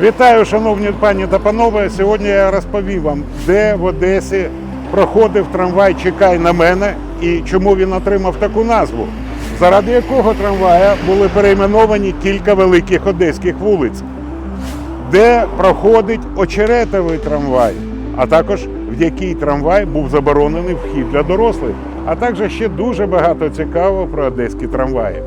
Вітаю, шановні пані та панове. Сьогодні я розповім вам, де в Одесі проходив трамвай Чекай на мене і чому він отримав таку назву, заради якого трамвая були перейменовані кілька великих одеських вулиць, де проходить очеретовий трамвай, а також в який трамвай був заборонений вхід для дорослих, а також ще дуже багато цікавого про одеські трамваї.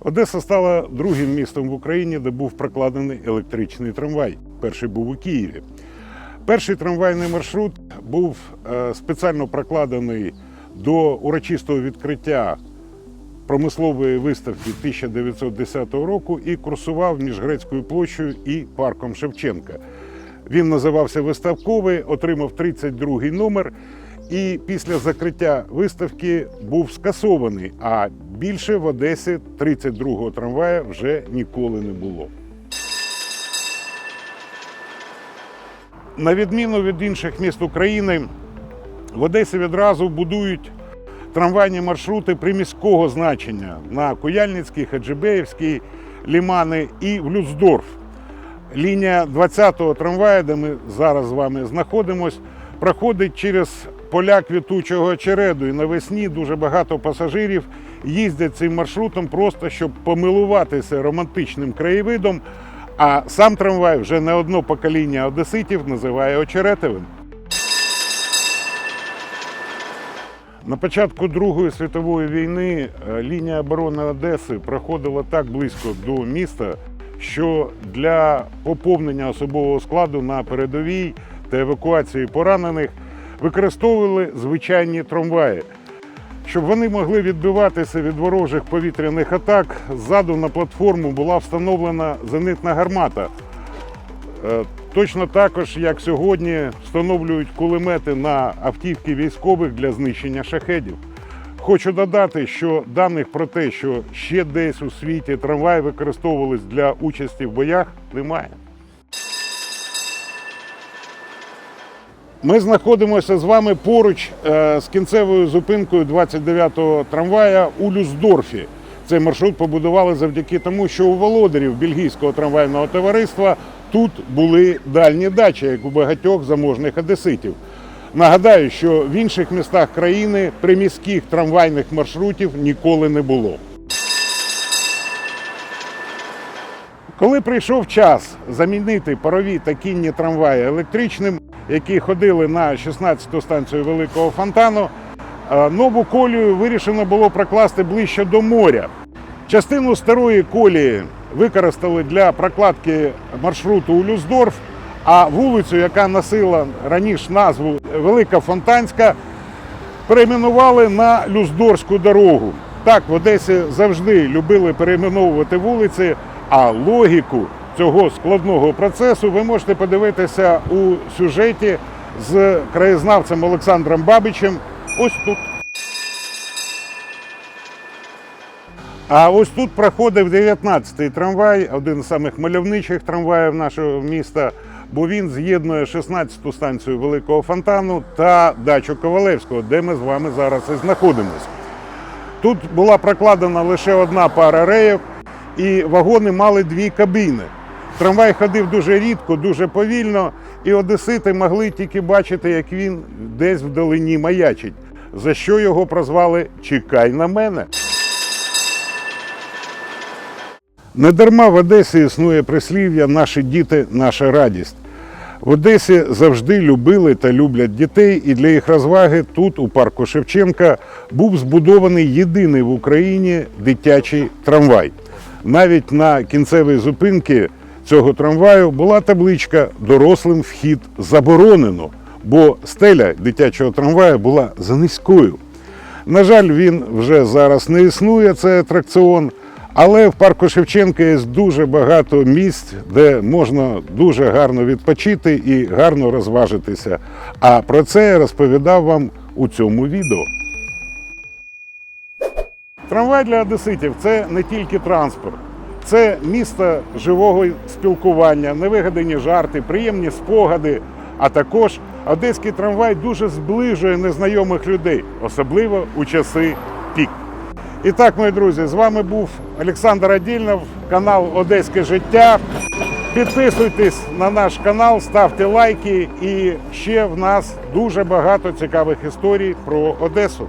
Одеса стала другим містом в Україні, де був прокладений електричний трамвай. Перший був у Києві. Перший трамвайний маршрут був е, спеціально прокладений до урочистого відкриття промислової виставки 1910 року і курсував між Грецькою площею і парком Шевченка. Він називався Виставковий, отримав 32-й номер. І після закриття виставки був скасований. А більше в Одесі 32-го трамвая вже ніколи не було. На відміну від інших міст України, в Одесі відразу будують трамвайні маршрути приміського значення на Куяльницький, Хаджибеївський, Лімани і в Люцдорф. Лінія 20-го трамвая, де ми зараз з вами знаходимось, проходить через поля квітучого череду. І навесні дуже багато пасажирів їздять цим маршрутом просто щоб помилуватися романтичним краєвидом. А сам трамвай вже не одно покоління одеситів називає очеретовим. На початку Другої світової війни е, лінія оборони Одеси проходила так близько до міста, що для поповнення особового складу на передовій та евакуації поранених використовували звичайні трамваї. Щоб вони могли відбиватися від ворожих повітряних атак, ззаду на платформу була встановлена зенитна гармата. Е, Точно також, як сьогодні, встановлюють кулемети на автівки військових для знищення шахедів. Хочу додати, що даних про те, що ще десь у світі трамваї використовувались для участі в боях, немає. Ми знаходимося з вами поруч е, з кінцевою зупинкою 29-го трамвая у Люсдорфі. Цей маршрут побудували завдяки тому, що у володарів бельгійського трамвайного товариства тут були дальні дачі, як у багатьох заможних одеситів. Нагадаю, що в інших містах країни приміських трамвайних маршрутів ніколи не було. Коли прийшов час замінити парові та кінні трамваї електричним, які ходили на 16-ту станцію Великого фонтану, е, нову колію вирішено було прокласти ближче до моря. Частину старої колії використали для прокладки маршруту у Люсдорф, а вулицю, яка носила раніше назву Велика Фонтанська, перейменували на Люсдорську дорогу. Так, в Одесі завжди любили перейменовувати вулиці, а логіку цього складного процесу ви можете подивитися у сюжеті з краєзнавцем Олександром Бабичем. Ось тут. А ось тут проходив 19-й трамвай, один з самих мальовничих трамваїв нашого міста, бо він з'єднує 16-ту станцію Великого Фонтану та дачу Ковалевського, де ми з вами зараз і знаходимося. Тут була прокладена лише одна пара рейок, і вагони мали дві кабіни. Трамвай ходив дуже рідко, дуже повільно, і одесити могли тільки бачити, як він десь вдалині маячить, за що його прозвали Чекай на мене. Недарма в Одесі існує прислів'я Наші діти наша радість. В Одесі завжди любили та люблять дітей, і для їх розваги тут, у парку Шевченка, був збудований єдиний в Україні дитячий трамвай. Навіть на кінцевій зупинці цього трамваю була табличка Дорослим вхід заборонено, бо стеля дитячого трамваю була занизькою. На жаль, він вже зараз не існує, цей атракціон. Але в парку Шевченка є дуже багато місць, де можна дуже гарно відпочити і гарно розважитися. А про це я розповідав вам у цьому відео. Трамвай для одеситів це не тільки транспорт, це місто живого спілкування, невигадані жарти, приємні спогади. А також одеський трамвай дуже зближує незнайомих людей, особливо у часи пік. І так, мої друзі, з вами був Олександр Адільнов, канал Одеське життя. Підписуйтесь на наш канал, ставте лайки. І ще в нас дуже багато цікавих історій про Одесу.